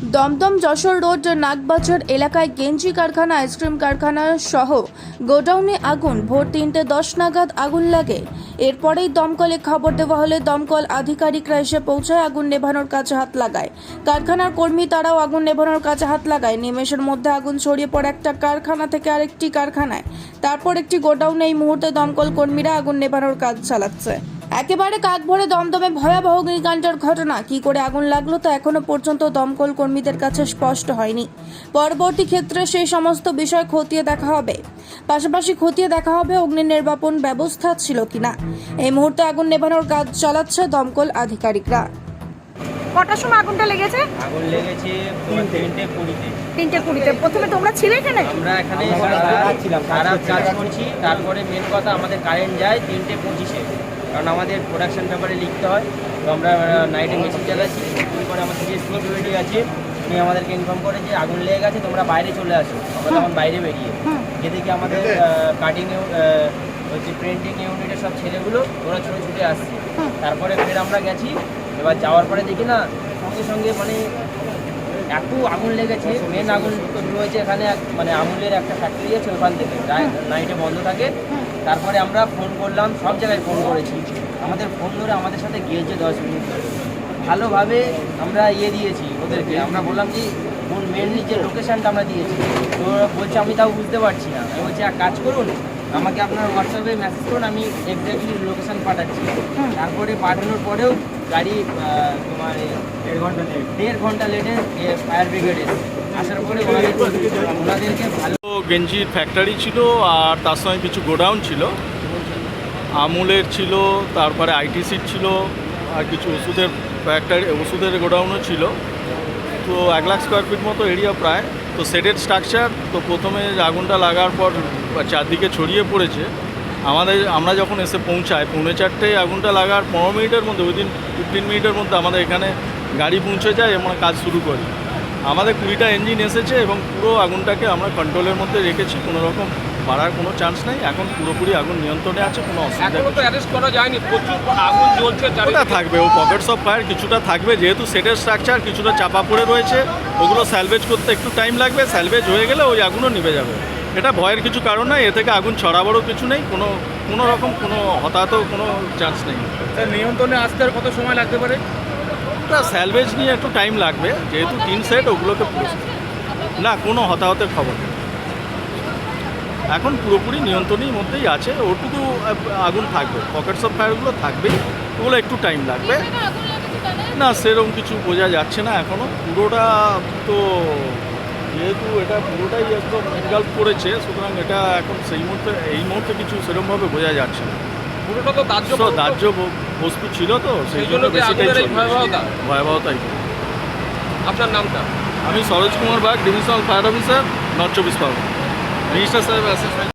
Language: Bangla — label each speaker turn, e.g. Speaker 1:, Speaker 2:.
Speaker 1: দমদম যশোর রোড নাগবাজার এলাকায় গেঞ্জি কারখানা, আইসক্রিম কারখানা সহ গোডাউনে আগুন। ভোর তিনটে দশ নাগাদ আগুন লাগে। এরপরেই দমকলে খবর দেওয়া হলে দমকল আধিকারিকরা এসে পৌঁছায় আগুন নেভানোর কাজে হাত লাগায়। কারখানার কর্মী তারাও আগুন নেভানোর কাজে হাত লাগায়। নিমেষের মধ্যে আগুন ছড়িয়ে পড়ে একটা কারখানা থেকে আরেকটি কারখানায়। তারপর একটি গোডাউনে এই মুহূর্তে দমকল কর্মীরা আগুন নেভানোর কাজ চালাচ্ছে। একেবারে কাক ভরে দমদমে ভয়াবহ অগ্নিকাণ্ডের ঘটনা। কি করে আগুন লাগল তা এখনও পর্যন্ত দমকল কর্মীদের কাছে স্পষ্ট হয়নি। পরবর্তী ক্ষেত্রে সেই সমস্ত বিষয় খতিয়ে দেখা হবে। পাশাপাশি খতিয়ে দেখা হবে অগ্নি নির্বাপন ব্যবস্থা ছিল কিনা। এই মুহূর্তে আগুন নেভানোর কাজ চালাচ্ছে দমকল আধিকারিকরা।
Speaker 2: কটার সময় আগুনটা লেগেছে?
Speaker 3: আগুন লেগেছে তিনটে কুড়িতে।
Speaker 2: তিনটে কুড়িতে। প্রথমে তোমরা ছিলে এখানে?
Speaker 3: আমরা এখানে ছিলাম কাজ করছি। তারপরে মেন কথা আমাদের কারেন্ট যায় তিনটে পঁচিশে। কারণ আমাদের প্রোডাকশান ব্যাপারে লিখতে হয়। তো আমরা নাইটে মেশিন চালাচ্ছি তারপরে আমাদের যে সিকিউরিটি আছে উনি আমাদেরকে ইনফর্ম করে যে আগুন লেগে গেছে তোমরা বাইরে চলে আসো। আমরা তখন বাইরে বেরিয়ে যে দেখি আমাদের কাটিং হচ্ছে প্রিন্টিং ইউনিটের সব ছেলেগুলো ওরা ছুটে ছুটে আসছে। তারপরে ফের আমরা গেছি। এবার যাওয়ার পরে দেখি না সঙ্গে সঙ্গে মানে এত আগুন লেগেছে মেন আগুন তো রয়েছে এখানে এক- মানে আমুলের একটা ফ্যাক্টরি আছে ওখান থেকে নাইটে বন্ধ থাকে। তারপরে আমরা ফোন করলাম সব জায়গায় ফোন করেছি। আমাদের ফোন ধরে আমাদের সাথে গিয়েছে দশ মিনিট ধরে। ভালোভাবে আমরা ইয়ে দিয়েছি ওদেরকে। আমরা বললাম যে ফোন মেনলি যে লোকেশানটা আমরা দিয়েছি তো বলছে আমি তাও বুঝতে পারছি না। আমি বলছি এক কাজ করুন আমাকে আপনার হোয়াটসঅ্যাপে মেসেজ করুন আমি এক্স্যাক্টলি লোকেশান পাঠাচ্ছি। তারপরে পাঠানোর পরেও গাড়ি তোমার দেড় ঘণ্টা লেট, দেড় ঘণ্টা লেটে ফায়ার ব্রিগেডে আসার পরে ওনাদেরকে ভালো
Speaker 4: গেঞ্জির ফ্যাক্টরি ছিল আর তার সঙ্গে কিছু গোডাউন ছিল। আমুলের ছিল, তারপরে আইটিসির ছিল, আর কিছু ওষুধের ফ্যাক্টরি ওষুধের গোডাউনও ছিল। তো এক লাখ স্কোয়ার ফিট মতো এরিয়া প্রায়। তো সেটের স্ট্রাকচার তো প্রথমে আগুনটা লাগার পর চারদিকে ছড়িয়ে পড়েছে। আমাদের আমরা যখন এসে পৌঁছাই পৌনে চারটে আগুনটা লাগার পনেরো মিনিটের মধ্যে উইদিন ফিফটিন মিনিটের মধ্যে আমাদের এখানে গাড়ি পৌঁছে যায় এবং কাজ শুরু করি। আমাদের কুড়িটা ইঞ্জিন এসেছে এবং পুরো আগুনটাকে আমরা কন্ট্রোলের মধ্যে রেখেছি। কোনো রকম বাড়ার কোনো চান্স নেই। এখন পুরোপুরি আগুন নিয়ন্ত্রণে আছে কোনো অসুবিধা ওটা থাকবে ও পকেটস অফ ফায়ার কিছুটা থাকবে। যেহেতু সেটের স্ট্রাকচার কিছুটা চাপা পড়ে রয়েছে ওগুলো স্যালভেজ করতে একটু টাইম লাগবে। স্যালভেজ হয়ে গেলে ওই আগুনও নিভে যাবে। এটা ভয়ের কিছু কারণ নাই এ থেকে আগুন ছড়াবারও কিছু নেই কোনো কোনো রকম কোনো হতাহত কোনো চান্স নেই।
Speaker 5: নিয়ন্ত্রণে আসতে আর কত সময় লাগতে পারে?
Speaker 4: ওটা স্যালভেজ নিয়ে একটু টাইম লাগবে যেহেতু তিন সেট ওগুলোকে না কোনো হতাহতের খবর নেই। এখন পুরোপুরি নিয়ন্ত্রণের মধ্যেই আছে ওটুকু আগুন থাকবে পকেটস অফ ফায়ারগুলো থাকবেই ওগুলো একটু টাইম লাগবে। না সেরকম কিছু বোঝা যাচ্ছে না এখনও পুরোটা তো যেহেতু এটা পুরোটাই একদম ইনগাল করেছে সুতরাং এটা এখন সেই মুহূর্তে এই মুহূর্তে কিছু সেরকমভাবে বোঝা যাচ্ছে না।
Speaker 5: পুরোটা তো দাহ্য
Speaker 4: দাহ্য বস্তু ছিল তো সেই জন্য বেশিটাই
Speaker 5: ভয়াবহতা?
Speaker 4: ভয়াবহতাই।
Speaker 5: আপনার নামটা?
Speaker 4: আমি Saroj Kumar Bag divisional fire officer north চব্বিশ পরগনা। রেজিস্টার সাহেব অ্যাসিস্ট্যান্ট